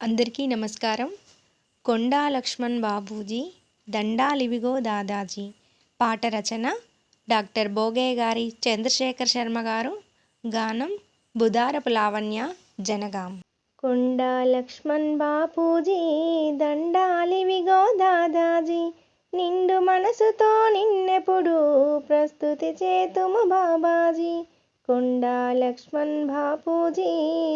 అందరికీ నమస్కారం. కొండా లక్ష్మణ్ బాబూజీ దండాలివిగో దాదాజీ పాట రచన డాక్టర్ బోగయ్య గారి చంద్రశేఖర్ శర్మ గారు. గానం బుధారపు లావణ్య జనగాం. కొండా లక్ష్మణ్ బాపూజీ దండాలివిగో దాదాజీ నిండు మనసుతో నిన్నెప్పుడు ప్రస్తుతి చేతుము బాబాజీ కొండా లక్ష్మణ్ బాపూజీ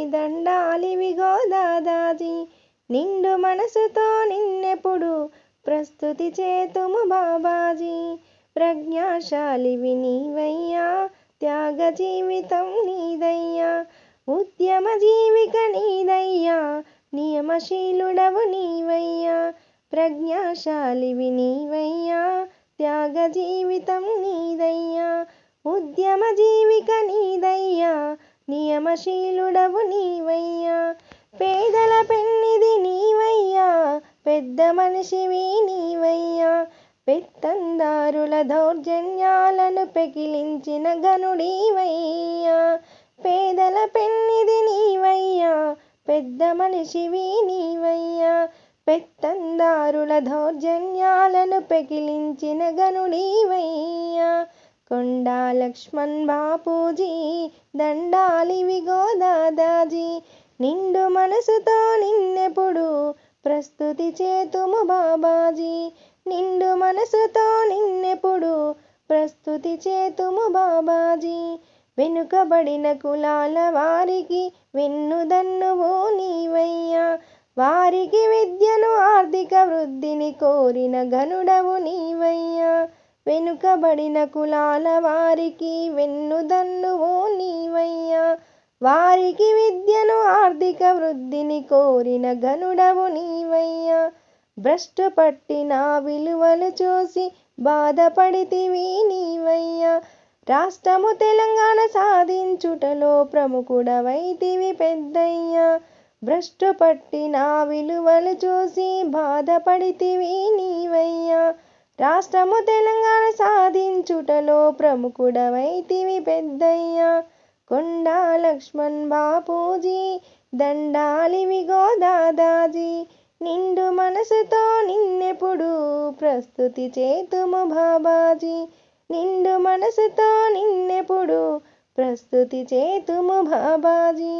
దండాలివిగో దాదాజీ. నిండు మనసుతో నిన్నెప్పుడు ప్రస్తుతి చేతుము బాబాజీ. ప్రజ్ఞాశాలివి నీవయ్యా త్యాగ జీవితం నీదయ్యా. ఉద్యమ జీవిక నీదయ్యా నియమశీలుడవు నీవయ్యా. ప్రజ్ఞాశాలివి నీవయ్యా త్యాగ జీవితం నీదయ్యా. ఉద్యమ జీవిక నీదయ్యా నియమశీలుడవు నీవయ్యా. పేదల పెన్నిది నీవయ్యా పెద్ద మనిషివి నీవయ్యా. పెత్తందారుల దౌర్జన్యాలను పెకిలించిన గనుడీవయ్యా పేదల పెన్నిది నీవయ్యా పెద్ద మనిషివి నీవయ్యా. పెత్తందారుల దౌర్జన్యాలను పెకిలించిన గనుడీవయ్యా కొండా లక్ష్మణ్ బాపూజీ దండాలివిగో దాదాజీ. నిండు మనసుతో నిన్నెప్పుడు ప్రస్తుతి చేతుము బాబాజీ. నిండు మనసుతో నిన్నెప్పుడు ప్రస్తుతి చేతుము బాబాజీ. వెనుకబడిన కులాల వారికి వెన్నుదన్నువు నీవయ్యా. వారికి విద్యను ఆర్థిక వృద్ధిని కోరిన గనుడవు నీవయ్యా. వెనుకబడిన కులాల వారికి వెన్నుదన్నువు నీవయ్యా. వారికి విద్యను ఆర్థిక వృద్ధిని కోరిన గనుడవు నీవయ్యా. భ్రష్టు పట్టిన విలువలు చూసి బాధపడితివి నీవయ్యా. రాష్ట్రము తెలంగాణ సాధించుటలో ప్రముఖుడవైతివి పెద్దయ్యా. భ్రష్టు పట్టిన విలువలు చూసి బాధపడితివి నీవయ్యా. రాష్ట్రము తెలంగాణ సాధించుటలో ప్రముఖుడవైతివి పెద్దయ్యా కొండా లక్ష్మణ్ బాపూజీ దండాలివిగో దాదాజీ నిండు మనసుతో నిన్నెప్పుడు ప్రస్తుతి చేతుము బాబాజీ. నిండు మనసుతో నిన్నెప్పుడు ప్రస్తుతి చేతుము బాబాజీ.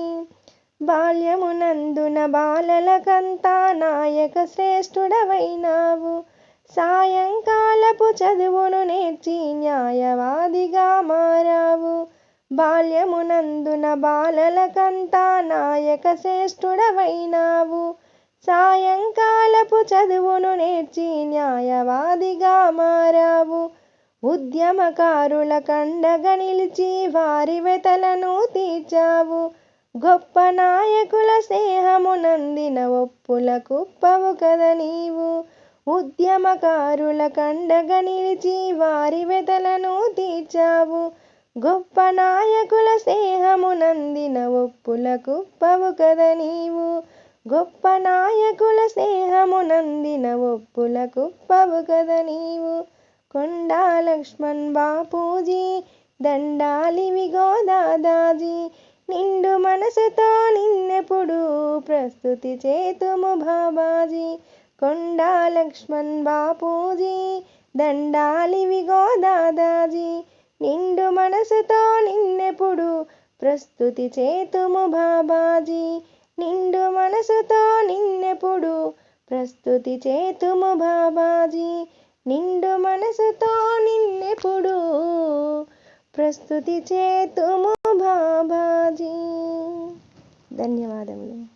బాల్యమునందున బాలలకంతా నాయక శ్రేష్ఠుడవైనావు. సాయంకాలపు చదువును నేర్చి న్యాయవాదిగా మారావు. బాల్యమునందున బాలలకంతా నాయక శ్రేష్ఠుడవైనావు. సాయంకాలపు చదువును నేర్చి న్యాయవాదిగా మారావు. ఉద్యమకారుల కండగా నిలిచి వారి వెతలను తీర్చావు. గొప్ప నాయకుల స్నేహమునందిన ఒప్పుల కుప్పవు కద నీవు. ఉద్యమకారుల కండగ నిలిచి వారి వెతలను తీర్చావు. గొప్ప నాయకుల స్నేహమునందిన ఒప్పుల కుప్పవు కదా నీవు. గొప్ప నాయకుల స్నేహమునందిన ఒప్పుల కుప్పవు కదా నీవు. కొండా లక్ష్మణ్ బాపూజీ దండాలివిగో దాదాజీ నిండు మనసుతో నిన్నెప్పుడు ప్రస్తుతి చేతుము బాబాజీ. కొండా లక్ష్మణ్ బాపూజీ దండాలివిగో దాదాజీ. నిండు మనసుతో నిన్నెప్పుడు ప్రస్తుతి చేతుము బాబాజీ. నిండు మనసుతో నిన్నెప్పుడు ప్రస్తుతి చేతుము బాబాజీ. నిండు మనసుతో నిన్నెప్పుడు ప్రస్తుతి చేతుము బాబాజీ. ధన్యవాదములు.